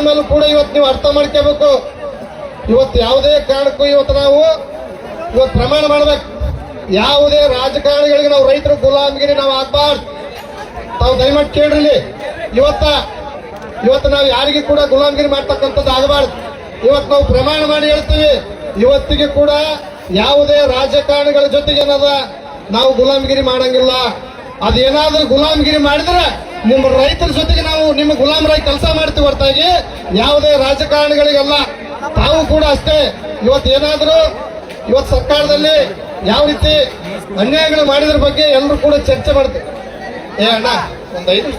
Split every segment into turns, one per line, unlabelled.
ಮೇಲೂ ಕೂಡ ಇವತ್ತು ನೀವು ಅರ್ಥ ಮಾಡ್ಕೋಬೇಕು. ಇವತ್ತು ಯಾವುದೇ ಕಾರಣಕ್ಕೂ ಇವತ್ತು ನಾವು ಇವತ್ತು ಪ್ರಮಾಣ ಮಾಡ್ಬೇಕು. ಯಾವುದೇ ರಾಜಕಾರಣಿಗಳಿಗೆ ನಾವು ರೈತರು ಗುಲಾಮಗಿರಿ ನಾವು ಆಗ್ಬಾರ್ದು. ತಾವು ದಯಮಾಡಿ ಕೇಳ್ರಿ ಇಲ್ಲಿ. ಇವತ್ತ, ಇವತ್ತು ನಾವು ಯಾರಿಗೆ ಕೂಡ ಗುಲಾಮಗಿರಿ ಮಾಡ್ತಕ್ಕಂಥದ್ದು ಆಗಬಾರ್ದು. ಇವತ್ತು ನಾವು ಪ್ರಮಾಣ ಮಾಡಿ ಹೇಳ್ತೀವಿ. ಇವತ್ತಿಗೆ ಕೂಡ ಯಾವುದೇ ರಾಜಕಾರಣಿಗಳ ಜೊತೆಗೆ ಏನದ ನಾವು ಗುಲಾಮಗಿರಿ ಮಾಡಂಗಿಲ್ಲ. ಅದೇನಾದ್ರೂ ಗುಲಾಮಗಿರಿ ಮಾಡಿದ್ರೆ ನಿಮ್ಮ ರೈತರ ಜೊತೆಗೆ ನಾವು ನಿಮ್ಮ ಗುಲಾಮರಾಗಿ ಕೆಲಸ ಮಾಡ್ತೀವಿ ಹೊರತಾಗಿ, ಯಾವುದೇ ರಾಜಕಾರಣಿಗಳಿಗೆಲ್ಲ ತಾವು ಕೂಡ ಅಷ್ಟೇ. ಇವತ್ತು ಏನಾದರೂ, ಇವತ್ತು ಸರ್ಕಾರದಲ್ಲಿ ಯಾವ ರೀತಿ ಅನ್ಯಾಯಗಳು ಮಾಡಿದ್ರ ಬಗ್ಗೆ ಎಲ್ಲರೂ ಕೂಡ ಚರ್ಚೆ ಮಾಡ್ತೀವಿ. ಏ ಅಣ್ಣ, ಒಂದು ಐದು ನಿಮಿಷ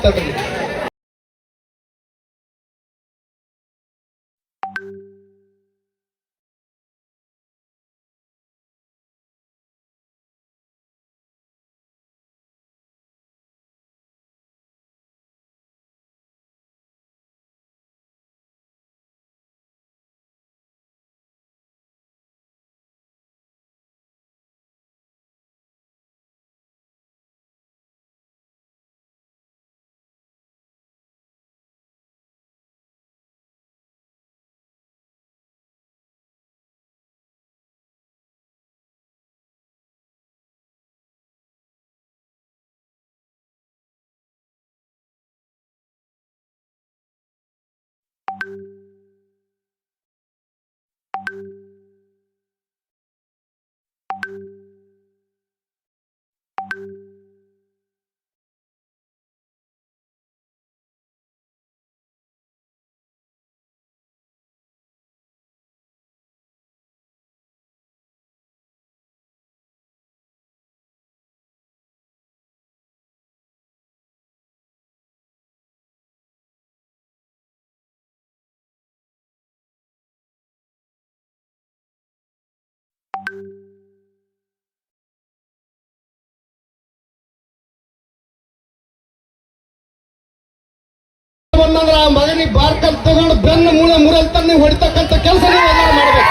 ಬಂದಂದ್ರ ಮಗನಿಗೆ ಬಾರ್ಕಲ್ ತಗೊಂಡು ಬೆನ್ನು ಮೂಳೆ ಮುರಲ್ ನೀವು ಹೊಡಿತಕ್ಕಂತ ಕೆಲಸ ಎಲ್ಲರೂ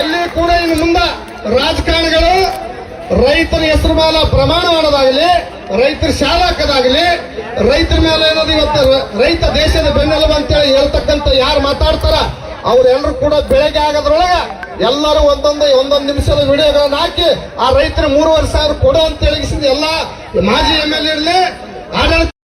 ಎಲ್ಲಿ ಕೂಡ ಇನ್ನು ಮುಂದ ರಾಜಕಾರಣಿಗಳು ರೈತರ ಹೆಸರು ಮೇಲೆ ಪ್ರಮಾಣ ಮಾಡೋದಾಗಲಿ, ರೈತರ ಶಾಲೆ ಹಾಕೋದಾಗಲಿ, ರೈತರ ಮೇಲೆ ಏನದು ಇವತ್ತು ರೈತ ದೇಶದ ಬೆನ್ನೆಲುಬು ಅಂತೇಳಿ ಹೇಳ್ತಕ್ಕಂಥ ಯಾರು ಮಾತಾಡ್ತಾರ ಅವ್ರೆಲ್ಲರೂ ಕೂಡ ಬೆಳಗ್ಗೆ ಆಗೋದ್ರೊಳಗ ಎಲ್ಲರೂ ಒಂದೊಂದು ಒಂದೊಂದು ನಿಮಿಷದ ವಿಡಿಯೋಗಳನ್ನ ಹಾಕಿ ಆ ರೈತರ ಮೂರುವರೆ ಸಾವಿರ ಕೊಡು ಅಂತ ಹೇಳಿ ಎಲ್ಲ ಮಾಜಿ ಎಂ ಎಲ್ ಇರಲಿ ಆಡಳಿತ